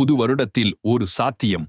புது வருடத்தில் ஒரு சாத்தியம்.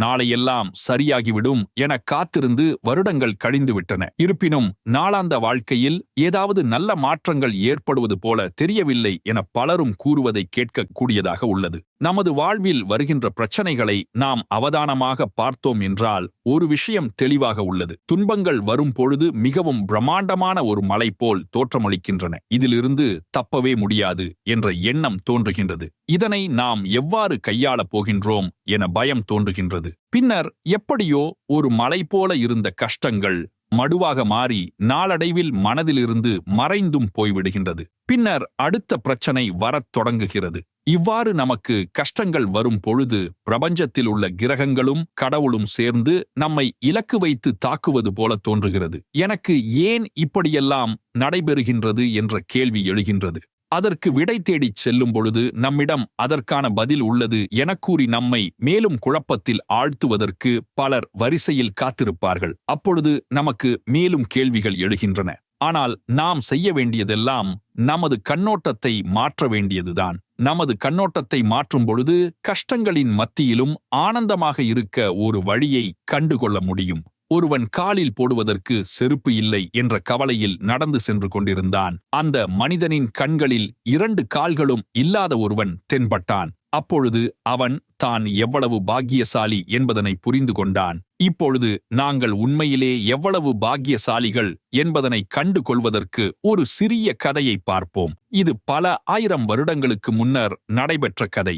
நாளையெல்லாம் சரியாகிவிடும் என காத்திருந்து வருடங்கள் கழிந்துவிட்டன. இருப்பினும் நாளாந்த வாழ்க்கையில் ஏதாவது நல்ல மாற்றங்கள் ஏற்படுவது போல தெரியவில்லை என பலரும் கூறுவதை கேட்கக்கூடியதாக உள்ளது. நமது வாழ்வில் வருகின்ற பிரச்சனைகளை நாம் அவதானமாக பார்த்தோம் என்றால் ஒரு விஷயம் தெளிவாக உள்ளது. துன்பங்கள் வரும் பொழுது மிகவும் பிரம்மாண்டமான ஒரு மலை போல் தோற்றமளிக்கின்றன. இதிலிருந்து தப்பவே முடியாது என்ற எண்ணம் தோன்றுகின்றது. இதனை நாம் எவ்வாறு கையாளப் போகின்றோம் என பயம் தோன்றுகின்றது. பின்னர் எப்படியோ ஒரு மலை போல இருந்த கஷ்டங்கள் மடுவாக மாறி நாளடைவில் மனதிலிருந்து மறைந்தும் போய்விடுகின்றது. பின்னர் அடுத்த பிரச்சனை வரத் தொடங்குகிறது. இவ்வாறு நமக்கு கஷ்டங்கள் வரும் பொழுது பிரபஞ்சத்தில் உள்ள கிரகங்களும் கடவுளும் சேர்ந்து நம்மை இலக்கு வைத்து தாக்குவது போல தோன்றுகிறது. எனக்கு ஏன் இப்படியெல்லாம் நடைபெறுகின்றது என்ற கேள்வி எழுகின்றது. அதற்கு விடை தேடிச் செல்லும் பொழுது நம்மிடம் அதற்கான பதில் உள்ளது என கூறி நம்மை மேலும் குழப்பத்தில் ஆழ்த்துவதற்கு பலர் வரிசையில் காத்திருப்பார்கள். அப்பொழுது நமக்கு மேலும் கேள்விகள் எழுகின்றன. ஆனால் நாம் செய்ய வேண்டியதெல்லாம் நமது கண்ணோட்டத்தை மாற்ற வேண்டியதுதான். நமது கண்ணோட்டத்தை மாற்றும் பொழுது கஷ்டங்களின் மத்தியிலும் ஆனந்தமாக இருக்க ஒரு வழியை கண்டுகொள்ள முடியும். ஒருவன் காலில் போடுவதற்கு செருப்பு இல்லை என்ற கவலையில் நடந்து சென்று கொண்டிருந்தான். அந்த மனிதனின் கண்களில் இரண்டு கால்களும் இல்லாத ஒருவன் தென்பட்டான். அப்பொழுது அவன் தான் எவ்வளவு பாக்கியசாலி என்பதனை புரிந்து கொண்டான். இப்பொழுது நாங்கள் உண்மையிலே எவ்வளவு பாக்கியசாலிகள் என்பதனை கண்டு கொள்வதற்கு ஒரு சிறிய கதையை பார்ப்போம். இது பல ஆயிரம் வருடங்களுக்கு முன்னர் நடைபெற்ற கதை.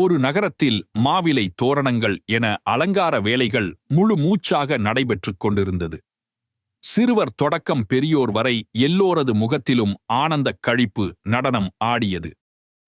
ஒரு நகரத்தில் மாவிலை தோரணங்கள் என அலங்கார வேலைகள் முழு மூச்சாக நடைபெற்றுக் கொண்டிருந்தது. சிறுவர் தொடக்கம் பெரியோர் வரை எல்லோரது முகத்திலும் ஆனந்தக் கழிப்பு நடனம் ஆடியது.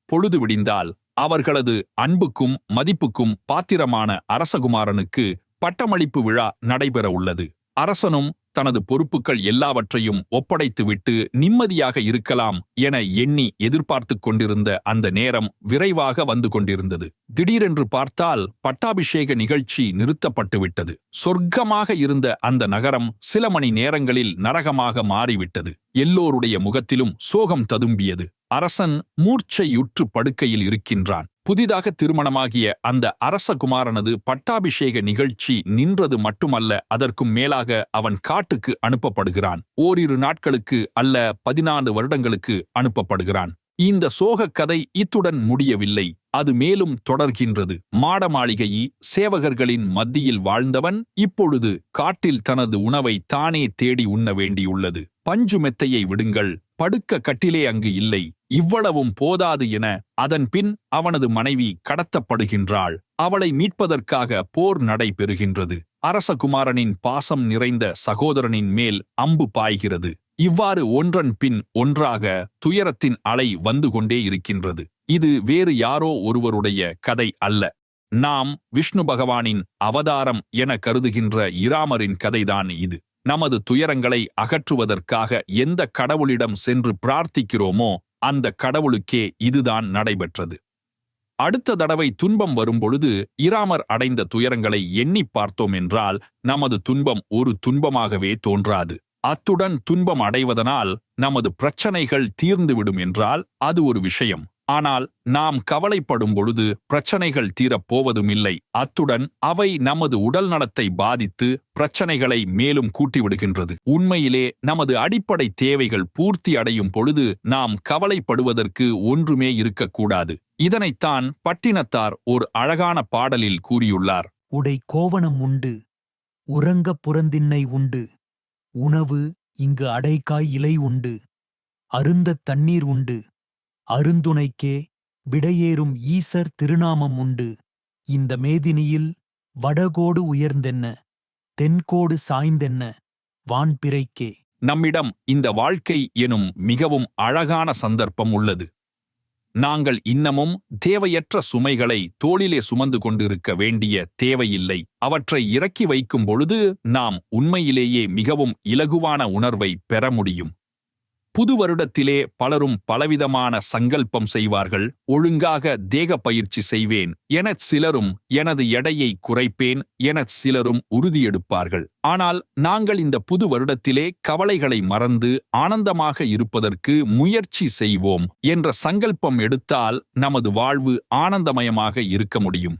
பொழுது விடிந்தால் அவர்களது அன்புக்கும் மதிப்புக்கும் பாத்திரமான அரசகுமாரனுக்கு பட்டமளிப்பு விழா நடைபெற உள்ளது. அரசனும் தனது பொறுப்புகள் எல்லாவற்றையும் ஒப்படைத்துவிட்டு நிம்மதியாக இருக்கலாம் என எண்ணி எதிர்பார்த்துக் கொண்டிருந்த அந்த நேரம் விரைவாக வந்து கொண்டிருந்தது. திடீரென்று பார்த்தால் பட்டாபிஷேக நிகழ்ச்சி நிறுத்தப்பட்டுவிட்டது. சொர்க்கமாக இருந்த அந்த நகரம் சில மணி நேரங்களில் நரகமாக மாறிவிட்டது. எல்லோருடைய முகத்திலும் சோகம் ததும்பியது. அரசன் மூர்ச்சையுற்று படுக்கையில் இருக்கின்றான். புதிதாக திருமணமாகிய அந்த அரசகுமாரனது பட்டாபிஷேக நிகழ்ச்சி நின்றது மட்டுமல்ல அதற்கும் மேலாக அவன் காட்டுக்கு அனுப்பப்படுகிறான். ஓரிரு நாட்களுக்கு அல்ல பதினான்கு வருடங்களுக்கு அனுப்பப்படுகிறான். இந்த சோகக் கதை இத்துடன் முடியவில்லை. அது மேலும் தொடர்கின்றது. மாட மாளிகையை சேவகர்களின் மத்தியில் வாழ்ந்தவன் இப்பொழுது காட்டில் தனது உணவை தானே தேடி உண்ண வேண்டியுள்ளது. பஞ்சு மெத்தையை விடுங்கள். படுக்க கட்டிலே அங்கு இல்லை. இவ்வளவும் போதாது என அதன் பின் அவனது மனைவி கடத்தப்படுகின்றாள். அவளை மீட்பதற்காக போர் நடைபெறுகின்றது அரசகுமாரனின் பாசம் நிறைந்த சகோதரனின் மேல் அம்பு பாய்கிறது. இவ்வாறு ஒன்றன் பின் ஒன்றாக துயரத்தின் அலை வந்து கொண்டே இருக்கின்றது. இது வேறு யாரோ ஒருவருடைய கதை அல்ல. நாம் விஷ்ணு பகவானின் அவதாரம் என கருதுகின்ற இராமரின் கதைதான் இது. நமது துயரங்களை அகற்றுவதற்காக எந்த கடவுளிடம் சென்று பிரார்த்திக்கிறோமோ அந்த கடவுளுக்கே இதுதான் நடைபெற்றது. அடுத்த தடவை துன்பம் வரும்பொழுது இராமர் அடைந்த துயரங்களை எண்ணிப் பார்த்தோம் என்றால் நமது துன்பம் ஒரு துன்பமாகவே தோன்றாது. அத்துடன் துன்பம் அடைவதனால் நமது பிரச்சனைகள் தீர்ந்துவிடும் என்றால் அது ஒரு விஷயம். ஆனால் நாம் கவலைப்படும் பொழுது பிரச்சனைகள் தீரப் போவதுமில்லை அத்துடன் அவை நமது உடல் நலத்தை பாதித்து பிரச்சனைகளை மேலும் கூட்டிவிடுகின்றது. உண்மையிலே நமது அடிப்படை தேவைகள் பூர்த்தி அடையும் பொழுது நாம் கவலைப்படுவதற்கு ஒன்றுமே இருக்கக்கூடாது. இதனைத்தான் பட்டினத்தார் ஒரு அழகான பாடலில் கூறியுள்ளார். உடை கோவணம் உண்டு உறங்க புறந்திண்ணை உண்டு உணவு இங்கு அடைக்காய் இலை உண்டு அருந்தத் தண்ணீர் உண்டு அருந்துணைக்கே விடையேறும் ஈசர் திருநாமம் உண்டு. இந்த மேதினியில் வடகோடு உயர்ந்தென்ன தென்கோடு சாய்ந்தென்ன வான்பிறைக்கே. நம்மிடம் இந்த வாழ்க்கை எனும் மிகவும் அழகான சந்தர்ப்பம் உள்ளது. நாங்கள் இன்னமும் தேவையற்ற சுமைகளை தோளிலே சுமந்து கொண்டிருக்க வேண்டிய தேவையில்லை. அவற்றை இறக்கி வைக்கும் பொழுது நாம் உண்மையிலேயே மிகவும் இலகுவான உணர்வை பெற முடியும். புது வருடத்திலே பலரும் பலவிதமான சங்கல்பம் செய்வார்கள். ஒழுங்காக தேக பயிற்சி செய்வேன். எனச் சிலரும் எனது எடையை குறைப்பேன். எனச் சிலரும் உறுதியெடுப்பார்கள் ஆனால் நாங்கள் இந்த புது வருடத்திலே கவலைகளை மறந்து ஆனந்தமாக இருப்பதற்கு முயற்சி செய்வோம் என்ற சங்கல்பம் எடுத்தால் நமது வாழ்வு ஆனந்தமயமாக இருக்க முடியும்.